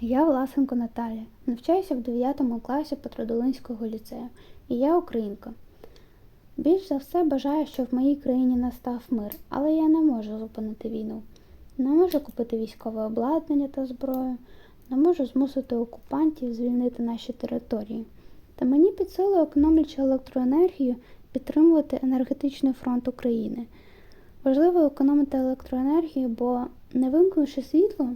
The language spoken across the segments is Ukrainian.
Я Власенко Наталія, навчаюся в 9 класі Петродолинського ліцею, і я українка. Більш за все бажаю, щоб в моїй країні настав мир, але я не можу зупинити війну. Не можу купити військове обладнання та зброю, не можу змусити окупантів звільнити наші території. Та мені під силу, економлячи електроенергію, підтримувати енергетичний фронт України. Важливо економити електроенергію, бо не вимкнувши світло,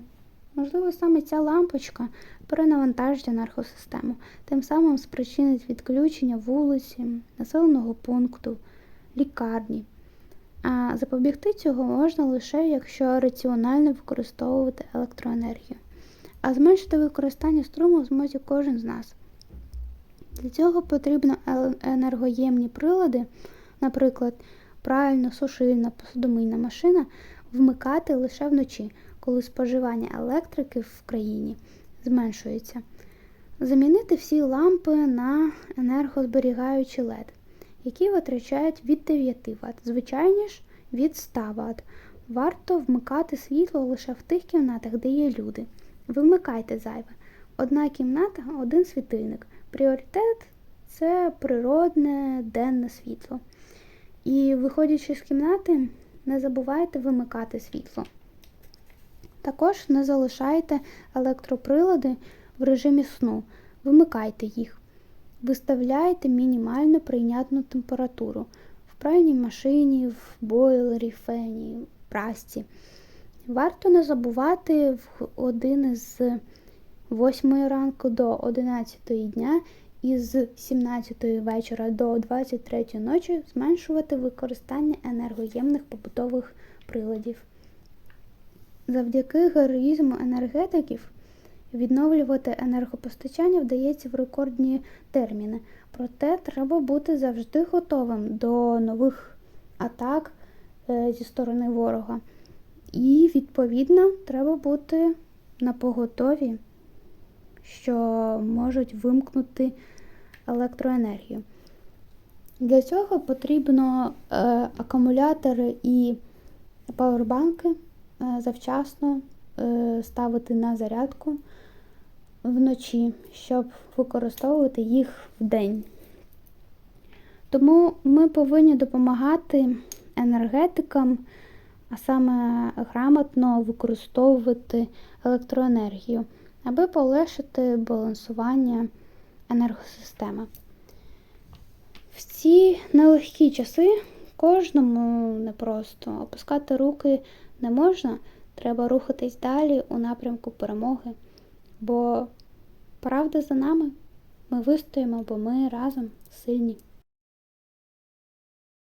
можливо, саме ця лампочка перенавантажить енергосистему, тим самим спричинить відключення вулиці, населеного пункту, лікарні. А запобігти цього можна лише, якщо раціонально використовувати електроенергію. А зменшити використання струму в змозі кожен з нас. Для цього потрібно енергоємні прилади, наприклад, пральна, сушильна, посудомийна машина, вмикати лише вночі, коли споживання електрики в країні зменшується. Замінити всі лампи на енергозберігаючі LED, які витрачають від 9 Вт, звичайні ж від 100 Вт. Варто вмикати світло лише в тих кімнатах, де є люди. Вимикайте зайве. Одна кімната, один світильник. Пріоритет це природне денне світло. І виходячи з кімнати, не забувайте вимикати світло. Також не залишайте електроприлади в режимі сну, вимикайте їх. Виставляйте мінімально прийнятну температуру в пральній машині, в бойлері, фені, прасці. Варто не забувати в години з 8 ранку до 11 дня і з 17 вечора до 23 ночі зменшувати використання енергоємних побутових приладів. Завдяки героїзму енергетиків відновлювати енергопостачання вдається в рекордні терміни. Проте треба бути завжди готовим до нових атак е, зі сторони ворога. І, відповідно, треба бути на поготові, що можуть вимкнути електроенергію. Для цього потрібно е, акумулятори і павербанки завчасно е, ставити на зарядку вночі, щоб використовувати їх вдень. Тому ми повинні допомагати енергетикам, а саме грамотно використовувати електроенергію, аби полегшити балансування енергосистеми. В ці нелегкі часи кожному непросто опускати руки не можна, треба рухатись далі у напрямку перемоги. Бо правда за нами, ми вистоїмо, бо ми разом сильні.